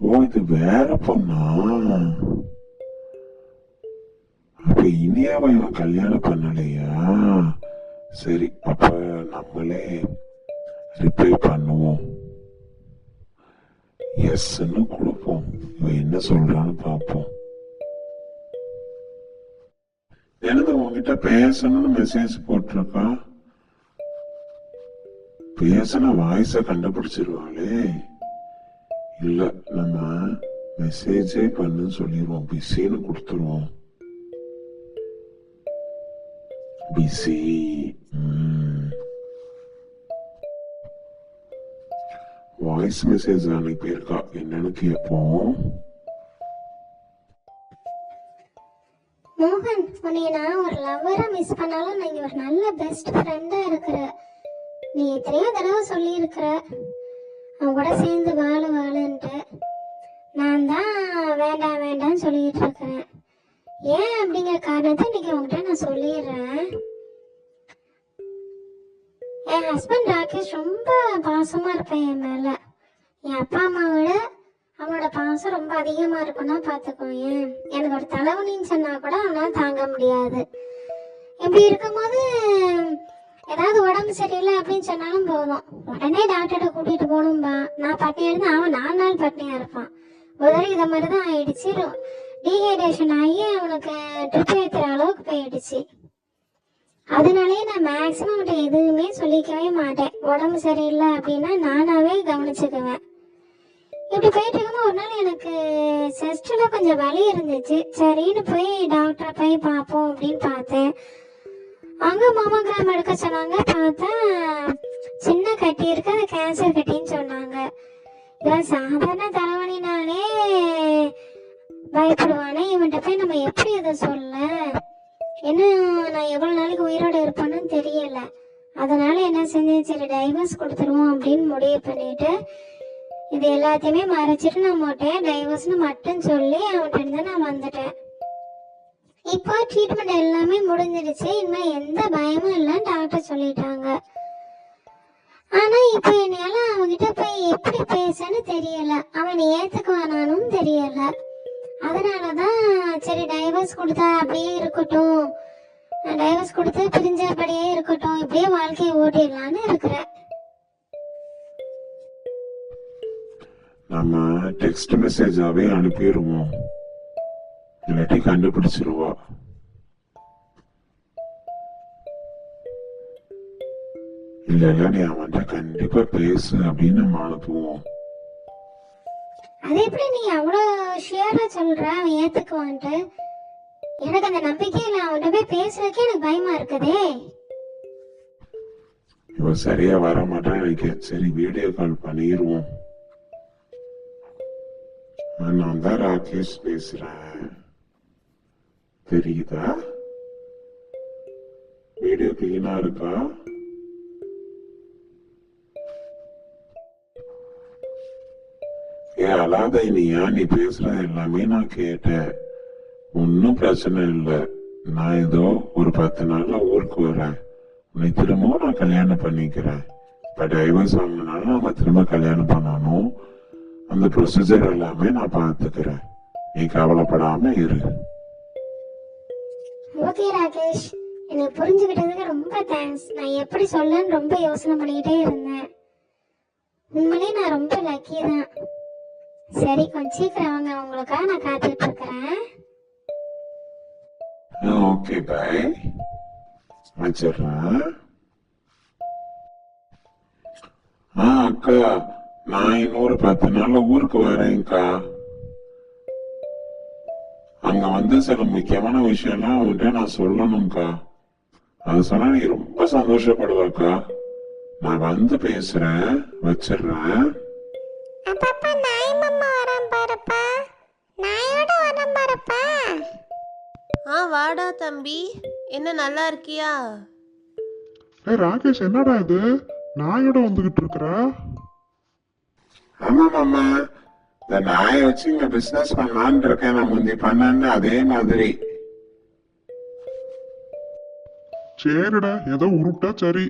ஓ இது வேற பொண்ணா? அப்ப இனியாவை இவன் கல்யாணம் பண்ணலையா? சரி அப்ப நம்மளே ரிப்ளை பண்ணுவோம். எஸ்ன்னு கொடுப்போம். இவன் என்ன சொல்றான்னு பார்ப்போம். எனது உங்ககிட்ட பேசணும்னு மெசேஜ் போட்டிருக்கா? பேசின வாய்ஸை கண்டுபிடிச்சிருவாளே. இல்ல நம்ம மெசேஜே பண்ணுன்னு சொல்லிடுவோம் பிஸின்னு கொடுத்துருவோம். பிஸி. வாய்ஸ் மெசேஜ் அனுப்பியிருக்கா. என்னன்னு கேட்போம். மோகன் உன்னைய நான் ஒரு லவ்வரா மிஸ் பண்ணாலும் நீங்க ஒரு நல்ல பெஸ்ட் ஃப்ரெண்டா இருக்கிற நீ எத்தனையோ தடவை சொல்லியிருக்கிற. அவன் கூட சேர்ந்து வாழ வாழுன்ட்டு நான் தான் வேண்டாம் வேண்டாம்னு சொல்லிக்கிட்டு இருக்கிறேன். ஏன் அப்படிங்கிற காரணத்தை இன்னைக்கு உங்ககிட்ட நான் சொல்லிடுறேன். என் ஹஸ்பண்ட் ராகேஷ் ரொம்ப பாசமாக இருப்பேன் என் மேலே. என் அப்பா அம்மாவோட அவனோட பாசம் ரொம்ப அதிகமாக இருக்கும்னா பார்த்துக்கோங்க. எனக்கு ஒரு தலைவனின்னு சொன்னால் கூட அவனால் தாங்க முடியாது. இப்படி இருக்கும்போது ஏதாவது உடம்பு சரியில்லை அப்படின்னு சொன்னாலும் போதும். உடனே டாக்டர்கிட்ட கூட்டிட்டு போகணும்பா. நான் பட்டினியா இருந்தா அவன் நாலு நாள் பட்டினியா இருப்பான். ஒரு இதை மாதிரி தான் ஆயிடுச்சு டீஹைட்ரேஷன் ஆகி அவனுக்கு ட்ரிப் ஏற்றுற அளவுக்கு போயிடுச்சு. அதனாலே நான் மேக்ஸிமம் அவன்கிட்ட எதுவுமே சொல்லிக்கவே மாட்டேன். உடம்பு சரியில்லை அப்படின்னா நானாவே கவனிச்சுக்குவேன். இப்படி போயிட்டு இருக்கும்போது ஒரு நாள் எனக்கு செஸ்டில் கொஞ்சம் வலி இருந்துச்சு. சரின்னு போய் டாக்டரை போய் பார்ப்போம் அப்படின்னு பார்த்தேன். அங்க மாமோகிராம் எடுக்க சொன்னாங்க. பார்த்தா சின்ன கட்டி இருக்கு அது கேன்சர் கட்டின்னு சொன்னாங்க. இவன் சாதாரண தலைவனினாலே பயப்படுவானே. இவன்கிட்ட போய் நம்ம எப்படி இதை சொல்ல? இன்னும் நான் எவ்வளவு நாளைக்கு உயிரோட இருப்பேன்னு தெரியல. அதனால என்ன செஞ்சேன்? சரி டைவர்ஸ் கொடுத்துருவோம் அப்படின்னு முடிவு பண்ணிட்டு இது எல்லாத்தையுமே மறைச்சிட்டு நான் போட்டேன் டைவர்ஸ்னு மட்டும் சொல்லி அவன்கிட்ட இருந்து நான் வந்துட்டேன். இப்போ ட்ரீட்மெண்ட் எல்லாமே முடிஞ்சிருச்சு இனிமே எந்த பயமும் இல்லைன்னு டாக்டர் சொல்லிட்டாங்க. ஆனா இப்போ என்னால அவன்கிட்ட போய் எப்படி பேசன்னு தெரியல. அவன் ஏத்துக்குவானானும் தெரியல. அதனாலதான் சரி டைவர்ஸ் கொடுத்தா அப்படியே இருக்கட்டும். டைவர்ஸ் கொடுத்து பிரிஞ்சபடியே இருக்கட்டும். இப்படியே வாழ்க்கையை ஓட்டிடலான்னு இருக்கிறேன். நம்ம டெக்ஸ்ட் மெசேஜாவே அனுப்பிடுவோம். இல்லாட்டி கண்டுபிடிச்சிருவா. இல்லையா நீ அவன்கிட்ட கண்டிப்பா பேசு அப்படின்னு நம்ம அனுப்புவோம் அது எப்படி நீ அவ்வளோ ஷியரா சொல்ற? அவன் ஏத்துக்குவான்ட்டு. எனக்கு அந்த நம்பிக்கை இல்லை. அவன்கிட்ட போய் பேசுறதுக்கே எனக்கு பயமா இருக்குதே. இவன் சரியா வர மாட்டான் நினைக்கிறேன். சரி வீடியோ கால் பண்ணிடுவோம் நான் தான் ராகேஷ் பேசுறேன். தெரியுதா? வீடியோ கிளீனா இருக்கா? ஏன் அழாத இனியா நீ பேசுறது எல்லாமே நான் கேட்டேன். ஒன்னும் பிரச்சனை இல்லை. நான் ஏதோ ஒரு பத்து நாள்ல ஊருக்கு வரேன். உன்னை திரும்பவும் நான் கல்யாணம் பண்ணிக்கிறேன். இப்ப டைவர்ஸ் வாங்கினாலும் நம்ம திரும்ப கல்யாணம் பண்ணணும். அந்த ப்ரொசீஜர் எல்லாமே நான் பார்த்துக்கிறேன். நீ கவலைப்படாம இரு. ஓகே ராகேஷ். என்னை புரிஞ்சுக்கிட்டதுக்கு ரொம்ப தேங்க்ஸ் நான் எப்படி சொல்லன்னு ரொம்ப யோசனை பண்ணிக்கிட்டே இருந்தேன். உண்மையிலே நான் ரொம்ப லக்கி தான். சரி கொஞ்சம் சீக்கிரம் வாங்க. உங்களுக்காக நான் காத்துட்டு இருக்கிறேன் ஓகே பாய் வச்சிடுறேன். ஆ அக்கா நான் இன்னொரு பத்து நாள்ல ஊருக்கு வரேன்க்கா. அங்க வந்து சில முக்கியமான விஷயம்லாம் அவன்கிட்ட நான் சொல்லணும்க்கா. அது சொன்னா நீ ரொம்ப சந்தோஷப்படுவாக்கா. நான் வந்து பேசுறேன் வச்சிடுறேன். ஆ வாடா தம்பி. என்ன நல்லா இருக்கியா? ஏய் ராகேஷ் என்னடா இது? நாயோட வந்துகிட்டு இருக்கிற? ஆமா மாமா. இந்த நாயை வச்சு இங்க பிசினஸ் பண்ணலான்னு இருக்கேன் நான் முந்தி பண்ணேன்னு அதே மாதிரி. சரிடா ஏதோ உருட்டா சரி.